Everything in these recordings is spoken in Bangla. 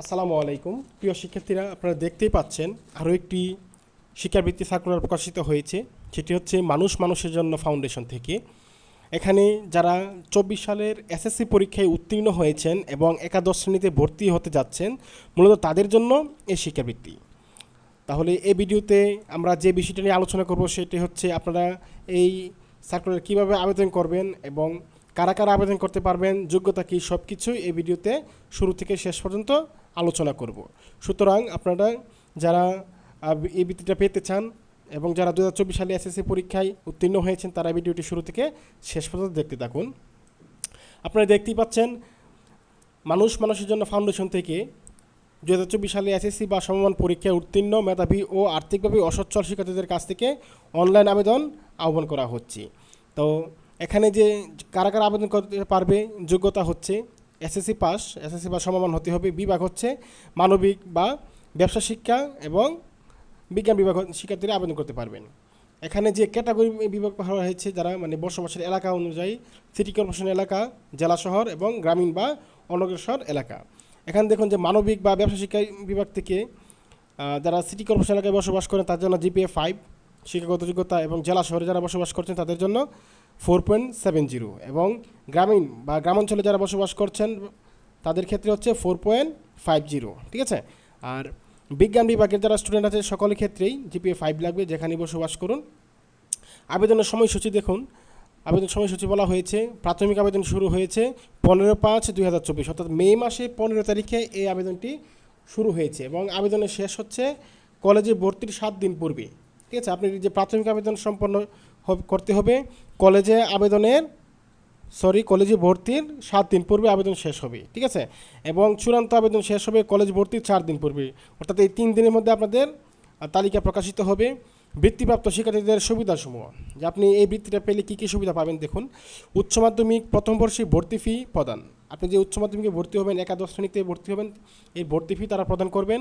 আসসালামু আলাইকুম। প্রিয় শিক্ষার্থীরা, আপনারা দেখতেই পাচ্ছেন আরও একটি শিক্ষাবৃত্তি সার্কুলার প্রকাশিত হয়েছে। সেটি হচ্ছে মানুষ মানুষের জন্য ফাউন্ডেশন থেকে। এখানে যারা চব্বিশ সালের এসএসসি পরীক্ষায় উত্তীর্ণ হয়েছেন এবং একাদশ শ্রেণীতে ভর্তি হতে যাচ্ছেন, মূলত তাদের জন্য এই শিক্ষাবৃত্তি। তাহলে এই ভিডিওতে আমরা যে বিষয়টা নিয়ে আলোচনা করব, সেটি হচ্ছে আপনারা এই সার্কুলার কীভাবে আবেদন করবেন এবং কারা কারা আবেদন করতে পারবেন, যোগ্যতা কী সব কিছুই এই ভিডিওতে শুরু থেকে শেষ পর্যন্ত আলোচনা করব। সুতরাং আপনারা যারা এই বৃত্তিটা পেতে চান এবং যারা দু হাজার চব্বিশ সালে এসএসসি পরীক্ষায় উত্তীর্ণ হয়েছেন, তারা ভিডিওটি শুরু থেকে শেষ পর্যন্ত দেখতে থাকুন। আপনারা দেখতেই পাচ্ছেন, মানুষ মানুষের জন্য ফাউন্ডেশন থেকে দু হাজার চব্বিশ সালে এসএসসি বা সমমান পরীক্ষায় উত্তীর্ণ মেধাবী ও আর্থিকভাবে অসচ্ছল শিক্ষার্থীদের কাছ থেকে অনলাইন আবেদন আহ্বান করা হচ্ছে। তো এখানে যে কারা কারা আবেদন করতে পারবে, যোগ্যতা হচ্ছে এসএসসি পাস, এসএসসি বা সমমান হতে হবে, বিভাগ হচ্ছে মানবিক বা ব্যবসা, শিক্ষা এবং বিজ্ঞান বিভাগ শিক্ষার্থীরা আবেদন করতে পারবেন। এখানে যে ক্যাটাগরি বিভাগ করা হয়েছে, যারা মানে বসবাসের এলাকা অনুযায়ী, সিটি কর্পোরেশন এলাকা, জেলা শহর এবং গ্রামীণ বা অনগ্রসর এলাকা। এখানে দেখুন যে মানবিক বা ব্যবসা, শিক্ষা বিভাগ থেকে যারা সিটি কর্পোরেশন এলাকায় বসবাস করেন তার জন্য জিপিএ ফাইভ, শিক্ষাগত যোগ্যতা এবং জেলা শহরে যারা বসবাস করছেন, তাদের জন্য ফোর পয়েন্ট সেভেন জিরো এবং গ্রামীণ বা গ্রামাঞ্চলে যারা বসবাস করছেন, তাদের ক্ষেত্রে হচ্ছে ফোর পয়েন্ট ফাইভ জিরো ঠিক আছে? আর বিজ্ঞান বিভাগের যারা স্টুডেন্ট আছে সকলের ক্ষেত্রেই জিপিএ ফাইভ লাগবে যেখানে বসবাস করুন। আবেদনের সময়সূচি দেখুন। আবেদন সময়সূচি বলা হয়েছে, প্রাথমিক আবেদন শুরু হয়েছে পনেরো পাঁচ দুই হাজার চব্বিশ, অর্থাৎ মে মাসে পনেরো তারিখে এই আবেদনটি শুরু হয়েছে এবং আবেদনের শেষ হচ্ছে কলেজে ভর্তির সাত দিন পূর্বে, ঠিক আছে? আপনি যে প্রাথমিক আবেদন সম্পন্ন করতে হবে, কলেজে আবেদনের সরি, কলেজে ভর্তির সাত দিন পূর্বে আবেদন শেষ হবে, ঠিক আছে? এবং চূড়ান্ত আবেদন শেষ হবে কলেজ ভর্তির চার দিন পূর্বে। অর্থাৎ এই তিন দিনের মধ্যে আপনাদের তালিকা প্রকাশিত হবে বৃত্তিপ্রাপ্ত শিক্ষার্থীদের সুবিধাসমূহ। যে আপনি এই বৃত্তিটা পেলে কী কী সুবিধা পাবেন দেখুন। উচ্চ মাধ্যমিক প্রথম বর্ষে ভর্তি ফি প্রদান। আপনি যে উচ্চ মাধ্যমিকে ভর্তি হবেন, একাদশ শ্রেণীতে ভর্তি হবেন, এই ভর্তি ফি তারা প্রদান করবেন।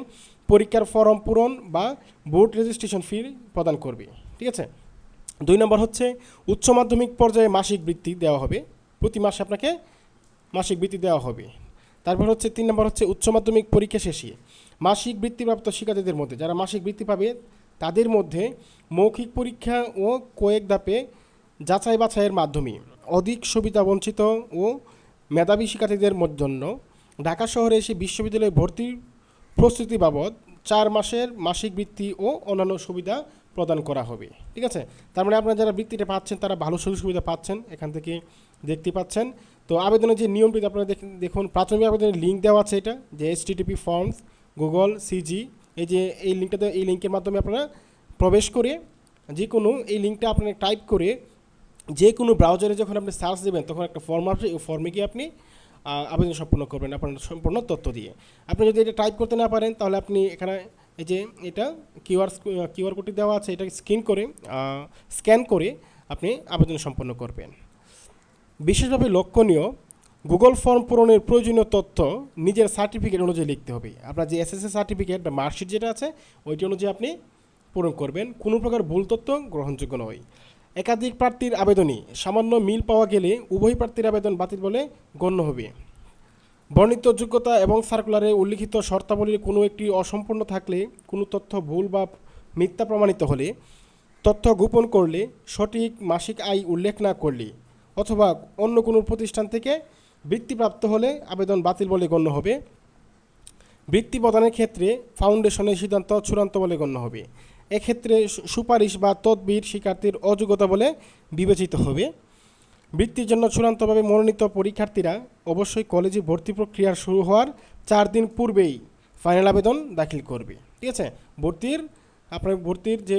পরীক্ষার ফর্ম পূরণ বা বোর্ড রেজিস্ট্রেশন ফি প্রদান করবে, ঠিক আছে? দুই নম্বর হচ্ছে উচ্চ মাধ্যমিক পর্যায়ে মাসিক বৃত্তি দেওয়া হবে। প্রতি মাসে আপনাকে মাসিক বৃত্তি দেওয়া হবে। তারপর হচ্ছে তিন নম্বর হচ্ছে উচ্চ মাধ্যমিক পরীক্ষা শেষে। মাসিক বৃত্তিপ্রাপ্ত শিক্ষার্থীদের মধ্যে যারা মাসিক বৃত্তি পাবে, তাদের মধ্যে মৌখিক পরীক্ষা ও কয়েক ধাপে যাচাই বাছাইয়ের মাধ্যমে অধিক সুবিধা বঞ্চিত ও মেধাবী শিক্ষার্থীদের জন্য ঢাকা শহরে এসে বিশ্ববিদ্যালয়ে ভর্তির প্রস্তুতি বাবদ চার মাসের মাসিক বৃত্তি ও অন্যান্য সুবিধা প্রদান করা হবে। ঠিক আছে? তার মানে আপনারা যারা বৃত্তিটা পাচ্ছেন, তারা ভালো সুযোগ সুবিধা পাচ্ছেন, এখান থেকে দেখতে পাচ্ছেন। তো আবেদনের যে নিয়মটি আপনারা দেখুন- প্রাথমিক আবেদনের লিঙ্ক দেওয়া আছে এটা, যে S TTP forms Google CG এই যে এই লিঙ্কটাতে এই লিঙ্কের মাধ্যমে আপনারা প্রবেশ করে যে কোনো এই লিঙ্কটা আপনারা টাইপ করে যে কোনো ব্রাউজারে যখন আপনি সার্চ দেবেন, তখন একটা ফর্ম আসবে। ওই ফর্মে গিয়ে আপনি আবেদন সম্পূর্ণ করবেন আপনার সম্পূর্ণ তথ্য দিয়ে। আপনি যদি এটা টাইপ করতে না পারেন, তাহলে আপনি এখানে এই যে এটা কিউআর কিউআর কোডটি দেওয়া আছে, এটা স্ক্যান করে স্ক্যান করে আপনি আবেদন সম্পন্ন করবেন। বিশেষভাবে লক্ষণীয়, গুগল ফর্ম পূরণের প্রয়োজনীয় তথ্য নিজের সার্টিফিকেট অনুযায়ী লিখতে হবে। আপনার যে এসএসসি সার্টিফিকেট বা মার্কশিট যেটা আছে, ওইটি অনুযায়ী আপনি পূরণ করবেন। কোনো প্রকার ভুল তথ্য গ্রহণযোগ্য নয়। একাধিক প্রার্থীর আবেদনে সামান্য মিল পাওয়া গেলে উভয় প্রার্থীর আবেদন বাতিল বলে গণ্য হবে। বর্ণিত যোগ্যতা এবং সার্কুলারে উল্লিখিত শর্তাবলীর কোনো একটি অসম্পূর্ণ থাকলে, কোনো তথ্য ভুল বা মিথ্যা প্রমাণিত হলে, তথ্য গোপন করলে, সঠিক মাসিক আয় উল্লেখ না করলে অথবা অন্য কোনো প্রতিষ্ঠান থেকে বৃত্তিপ্রাপ্ত হলে আবেদন বাতিল বলে গণ্য হবে। বৃত্তি প্রদানের ক্ষেত্রে ফাউন্ডেশনের সিদ্ধান্ত চূড়ান্ত বলে গণ্য হবে। এক্ষেত্রে সুপারিশ বা তদবির শিক্ষার্থীর অযোগ্যতা বলে বিবেচিত হবে। বৃত্তির জন্য চূড়ান্তভাবে মনোনীত পরীক্ষার্থীরা অবশ্যই কলেজে ভর্তি প্রক্রিয়া শুরু হওয়ার চার দিন পূর্বেই ফাইনাল আবেদন দাখিল করবে। ঠিক আছে? ভর্তির, আপনার ভর্তির যে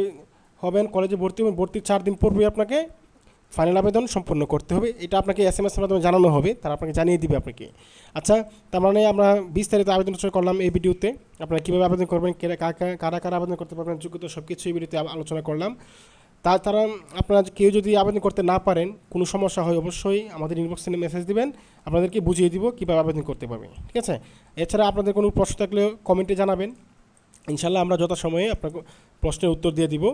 হবেন, কলেজে ভর্তি হবেন, ভর্তির চার দিন পূর্বেই আপনাকে ফাইনাল আবেদন সম্পন্ন করতে হবে। এটা আপনাকে এস এম এসের মাধ্যমে জানানো হবে, তারা আপনাকে জানিয়ে দিবে আপনাকে। আচ্ছা তার মানে আমরা বিস্তারিত আবেদন করলাম এই ভিডিওতে। আপনারা কীভাবে আবেদন করবেন, কেরা, কারা কারা কারা আবেদন করতে পারবেন, যোগ্যতা সব কিছু এই ভিডিওতে আলোচনা করলাম। তা তারা আপনারা কেউ যদি আবেদন করতে না পারেন, কোনো সমস্যা হয় অবশ্যই আমাদের ইনবক্সে মেসেজ দিবেন, আপনাদেরকে বুঝিয়ে দিব কীভাবে আবেদন করতে পারবে, ঠিক আছে? এছাড়া আপনাদের কোনো প্রশ্ন থাকলে কমেন্টে জানাবেন ইনশাল্লাহ আমরা যথাসময়ে আপনার প্রশ্নের উত্তর দিয়ে দিব।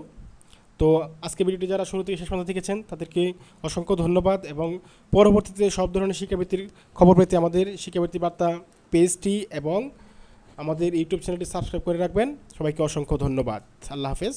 তো আজকে ভিডিওটি যারা শুরু থেকে শেষ পর্যন্ত দেখেছেন, তাদেরকে অসংখ্য ধন্যবাদ এবং পরবর্তীতে সব ধরনের শিক্ষাবৃত্তির খবর পেতে আমাদের শিক্ষাবৃত্তি বার্তা পেজটি এবং আমাদের ইউটিউব চ্যানেলটি সাবস্ক্রাইব করে রাখবেন। সবাইকে অসংখ্য ধন্যবাদ। আল্লাহ হাফেজ।